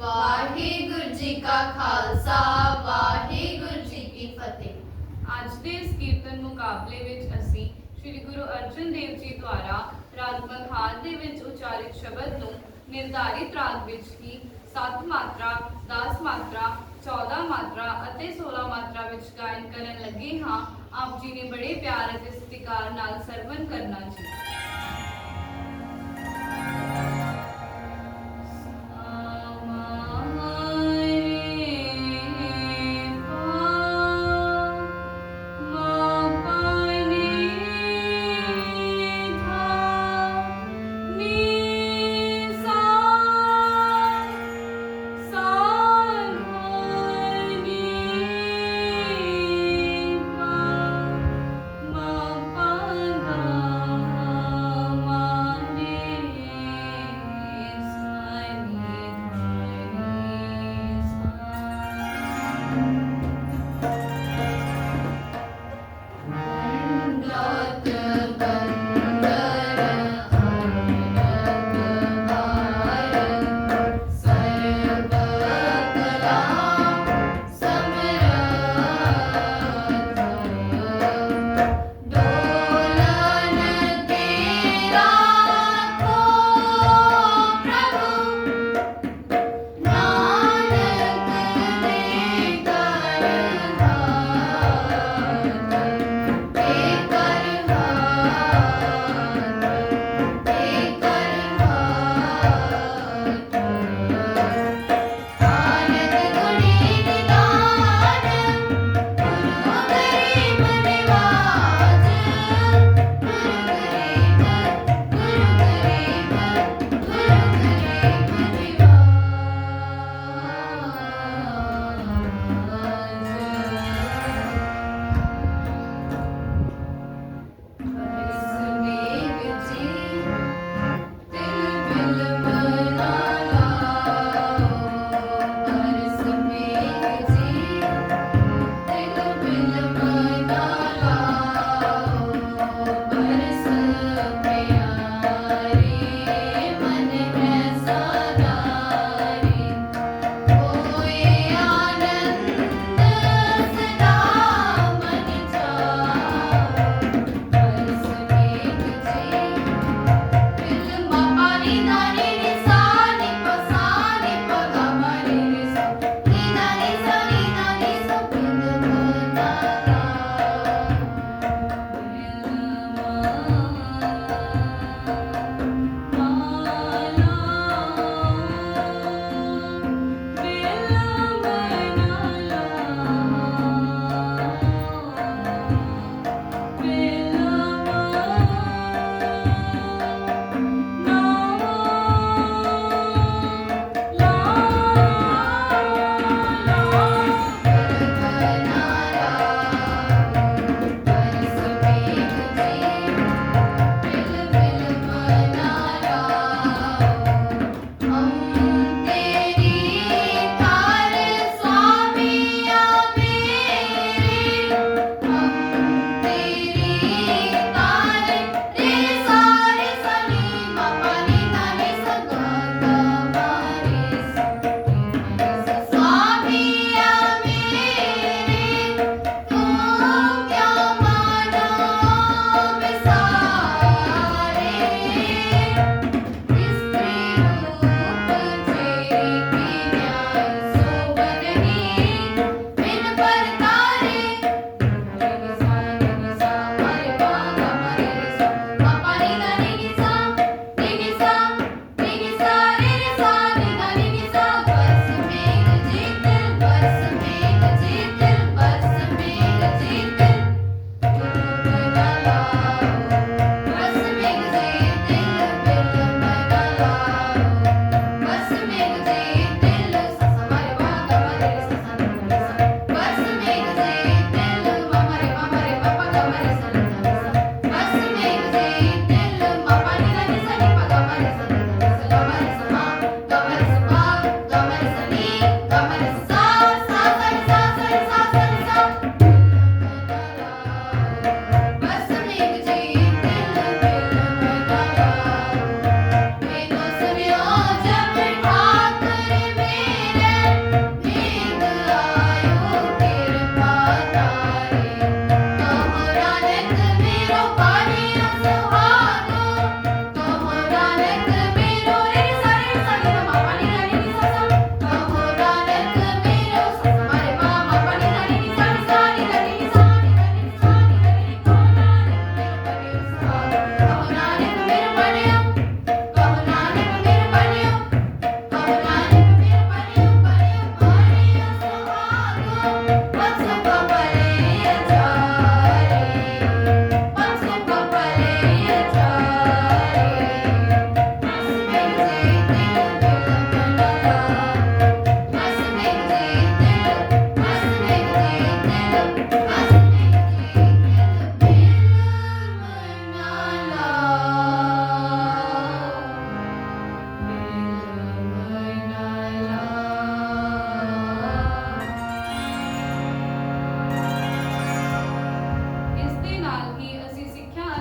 ਵਾਹਿਗੁਰੂ ਜੀ ਕਾ ਖਾਲਸਾ, ਵਾਹਿਗੁਰੂ ਜੀ ਕੀ ਫਤਿਹ। ਅੱਜ ਦੇ ਇਸ ਕੀਰਤਨ ਮੁਕਾਬਲੇ ਵਿੱਚ ਅਸੀਂ ਸ੍ਰੀ ਗੁਰੂ ਅਰਜਨ ਦੇਵ ਜੀ ਦੁਆਰਾ ਰਾਗ ਮਗਹਾਰ ਦੇ ਵਿੱਚ ਉਚਾਰਿਤ ਸ਼ਬਦ ਨੂੰ ਨਿਰਧਾਰਿਤ ਰਾਗ ਵਿੱਚ ਹੀ 7 ਮਾਤਰਾ 10 ਮਾਤਰਾ 14 ਮਾਤਰਾ ਅਤੇ 16 ਮਾਤਰਾ ਵਿੱਚ ਗਾਇਨ ਕਰਨ ਲੱਗੇ ਹਾਂ। ਆਪ ਜੀ ਨੇ ਬੜੇ ਪਿਆਰ ਅਤੇ ਸਤਿਕਾਰ ਨਾਲ ਸਰਵਨ ਕਰਨਾ ਜੀ।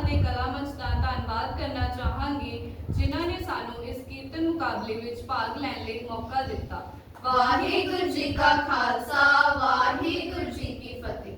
ਅਤੇ ਕਲਾ ਮੰਚ ਦਾ ਧੰਨਵਾਦ ਕਰਨਾ ਚਾਹਾਂਗੇ, ਜਿਨ੍ਹਾਂ ਨੇ ਸਾਨੂੰ ਇਸ ਕੀਰਤਨ ਮੁਕਾਬਲੇ ਵਿੱਚ ਭਾਗ ਲੈਣ ਲਈ ਮੌਕਾ ਦਿੱਤਾ। ਵਾਹਿਗੁਰੂ ਜੀ ਕਾ ਖਾਲਸਾ, ਵਾਹਿਗੁਰੂ ਜੀ ਕੀ ਫਤਿਹ।